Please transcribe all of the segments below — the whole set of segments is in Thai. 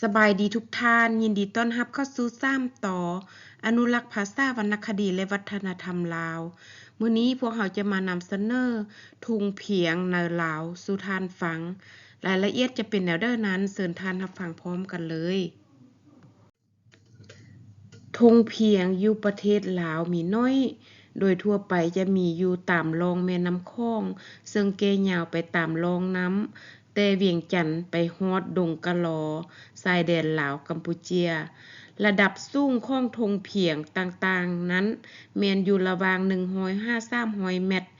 สบายดีทุกท่าน ยินดีต้อนรับเข้าสู่ซ้ำต่อ อนุรักษ์ภาษาวรรณคดีและวัฒนธรรมลาวมื้อนี้พวกเราจะมานำเสนอทุงเพียงในลาวสู่ทานฟัง รายละเอียดจะเป็นแนวเด้อนั้นเชิญท่านรับฟังพร้อมกันเลยทงเพียงอยู่ประเทศลาวมีน้อย โดยทั่วไปจะมีอยู่ตามรองแม่น้ำคอง ซึ่งเกยาวไปตามรองน้ำ แต่เวียงจันทน์ไปฮอดดงกะลอชายแดนลาวกัมพูเจีย ระดับสูงของทงเพียงต่างๆ นั้นแมนอยู่ระหว่าง100-300เมตร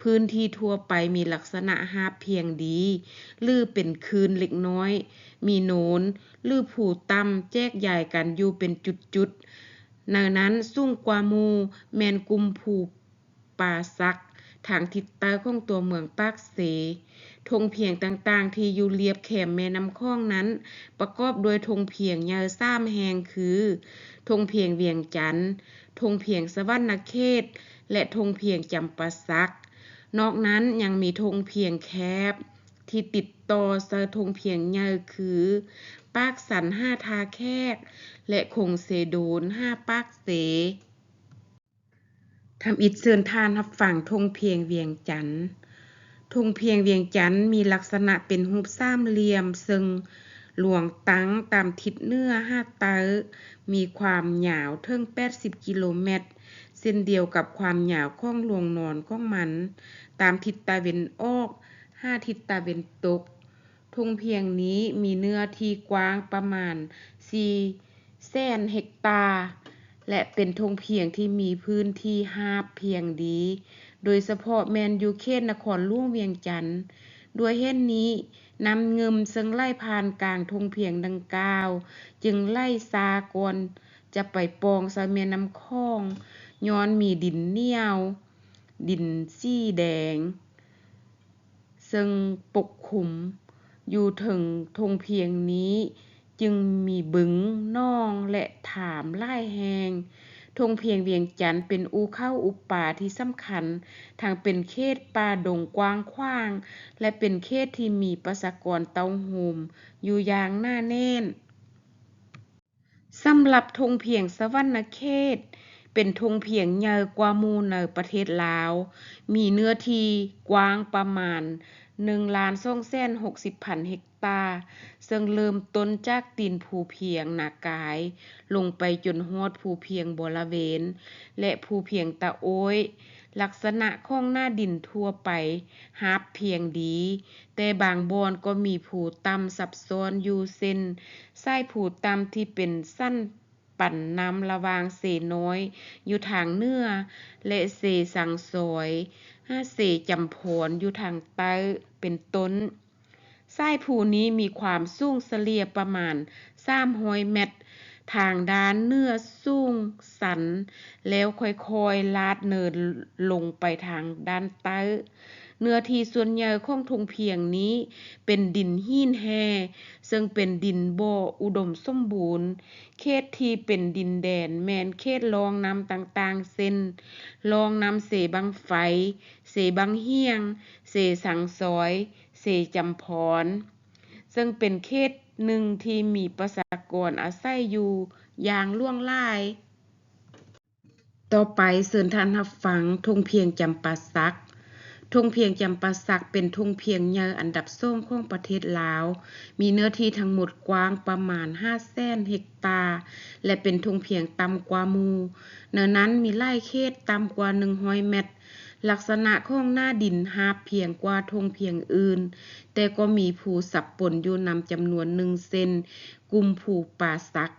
พื้นที่ทั่วไปมีลักษณะราบเพียงดี หรือเป็นคืนเล็กน้อย มีโนนหรือภูต่ำแจกย้ายกันอยู่เป็นจุดๆในนั้นสูงกว่ามูแมนกุมภูป่าซัก ทางทิศใต้ของตัวเมืองปากเสธงเพียงต่างๆ ที่อยู่เรียบแคมแม่น้ำคองนั้น ประกอบด้วยธงเพียงใหญ่3แห่งคือธงเพียงเวียงจันทน์ธงเพียงสะวรรณเขต และธงเพียงจำปาสัก นอกนั้นยังมีธงเพียงแคบ ที่ติดต่อซะธงเพียงใหญ่คือ ปากสัน5ทาแขกและคงเสโดน5ปากเส ทำอิฐเชิญท่านรับฟังธงเพียงเวียงจันทน์ธงเพียงเวียงจันทน์มีลักษณะเป็นรูปสามเหลี่ยม ซึ่งหลวงตั้งตามทิศเหนือ5ไตรมีความยาวเทิง80 กิโลเมตรเช่นเดียวกับความยาวของหลวงนอนของมัน ตามทิศตะเวนออก5ทิศตะเวนຕົกธงเพียงนี้มีเนื้อที่กว้างประมาณ400,000เฮกตาร์ และเป็นธงเพียงที่มีพื้นที่ราบเพียงดี โดยเฉพาะแมนยูเขตนครหลวงเวียงจันทน์ด้วยเหตุนี้นำเงิมซึ่งไหลผ่านกลางธงเพียงดังกล่าว จึงไลช้าก่อนจะไปปองส่แม่น้ำคองย้อนมีดินเหนียว ดินสีแดง ซึ่งปกคุมอยู่ถึงทงเพียงนี้ จึงมีบึงน่องและถามไล่แหงทงเพียงเวียงจันเป็นอูเข้าอุปป่าที่สำคัญ ทางเป็นเขตป่าดงกว้างขวาง และเป็นเขตที่มีประชากรเตาหูมอยู่อย่างหน้าแน่นสำหรับทงเพียงสวรรณเขต เป็นทงเพียงเยอะกว่ามูในประเทศลาว มีเนื้อที่กว้างประมาณ หนึ่งล้านส่งแสนหกสิบพันเฮกตาร์ซึ่งเริ่มต้นจากตีนภูเพียงนากาย ลงไปจนฮอดภูเพียงบริเวณ และภูเพียงตะโอ้ย ลักษณะของหน้าดินทั่วไปฮาบเพียงดี แต่บางบอนก็มีผูต่ำสับซ้อนอยู่เส้นไส้ผูต่ำที่เป็นสั้นปั่นนำระวางเสน้อย อยู่ทางเนื้อและเสสังสอย ห้าเสจำผลอยู่ทางเต้เป็นต้นไส้ภูนี้มีความสูงเสลียประมาณสามหอยเมตร ทางด้านเนื้อสูงสัน แล้วค่อยๆลาดเนินลงไปทางด้านเต้ เนื้อที่ส่วนใหญ่ของทงเพียงนี้ เป็นดินหินแห่ซึ่งเป็นดินบ่ออุดมสมบูรณ์ เขตที่เป็นดินแดนแมนเขตรองน้ำต่างๆเส้นรองน้ำเสบังไฟ เสบังเฮียง เสสังซอย เสจำพร ซึ่งเป็นเขตหนึ่งที่มีประชากรอาศัยอยู่อย่างล่วงลายต่อไปเสินท่านรับฟังทงเพียงจำปาสัก ทงเพียงจำปาสักเป็นทงเพียงเยออันดับส้มของประเทศลาว มีเนื้อที่ทั้งหมดกว้างประมาณ5แสนเฮกตาร์และเป็นทงเพียงต่ำกว่ามูเนื้อนั้นมีไร่เขตต่ำกว่า100เมตร ลักษณะของหน้าดินหาเพียงกว่าทงเพียงอื่น แต่ก็มีผูสับปนอยู่นำจำนวนหนึ่งเซนกลุ่มผูป่าสัก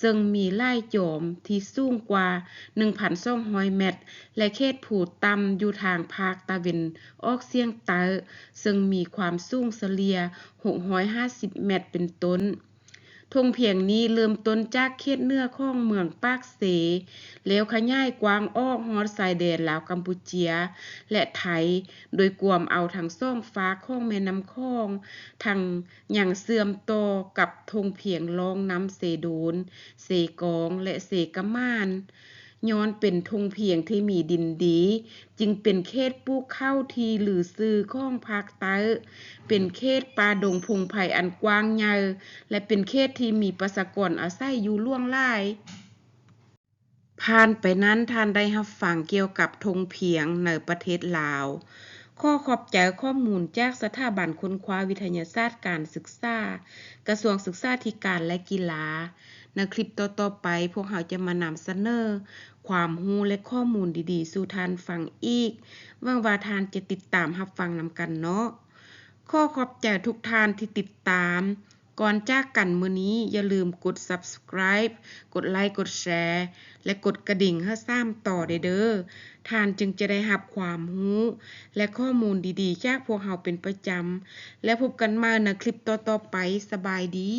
ซึ่งมีไล่โจมที่สูงกว่า 1,200 เมตร และเขตผูต่ำอยู่ทางภาคตะวินออกเฉียงใต้ซึ่งมีความสูงเฉลี่ย 650 เมตรเป็นต้น ทงเพียงนี้เริ่มต้นจากเขตเนื้อของเมืองปากเส แล้วขย่ายกว้างออกฮอดชายแดนลาวกัมพูเจีย และไทย โดยกวมเอาทางซ่องฟ้าของแม่น้ำคองทางอย่างเสื่อมต่อกับทงเพียงลองน้ำเสดูนเสกองและเสกะมาน ย้อนเป็นทงเพียงที่มีดินดี จึงเป็นเขตปลูกข้าวทีหรือซื้อของภาคใต้เป็นเขตป่าดงพงไผ่อันกว้างใหญ่และเป็นเขตที่มีประชากรอาศัยอยู่ล่วงหลายผ่านไปนั้นท่านได้รับฟังเกี่ยวกับทงเพียงในประเทศลาว ข้อขอบใจข้อมูลจากสถาบันค้นคว้าวิทยาศาสตร์การศึกษา กระทรวงศึกษาธิการและกีฬา ในคลิปต่อๆไป พวกเราจะมานำเสนอ ความรู้และข้อมูลดีๆ สู่ท่านฟังอีกว่างว่าท่านจะติดตามรับฟังนำกันเนาะ ข้อขอบใจทุกท่านที่ติดตาม ก่อนจากกันมื้อนี้อย่าลืมกด subscribe กดไลค์กดแชร์ และกดกระดิ่งให้ซ้ำต่อเด้อท่านจึงจะได้หับความรู้ และข้อมูลดีๆ จากพวกเราเป็นประจำ และพบกันใหม่ในคลิปต่อๆไปสบายดี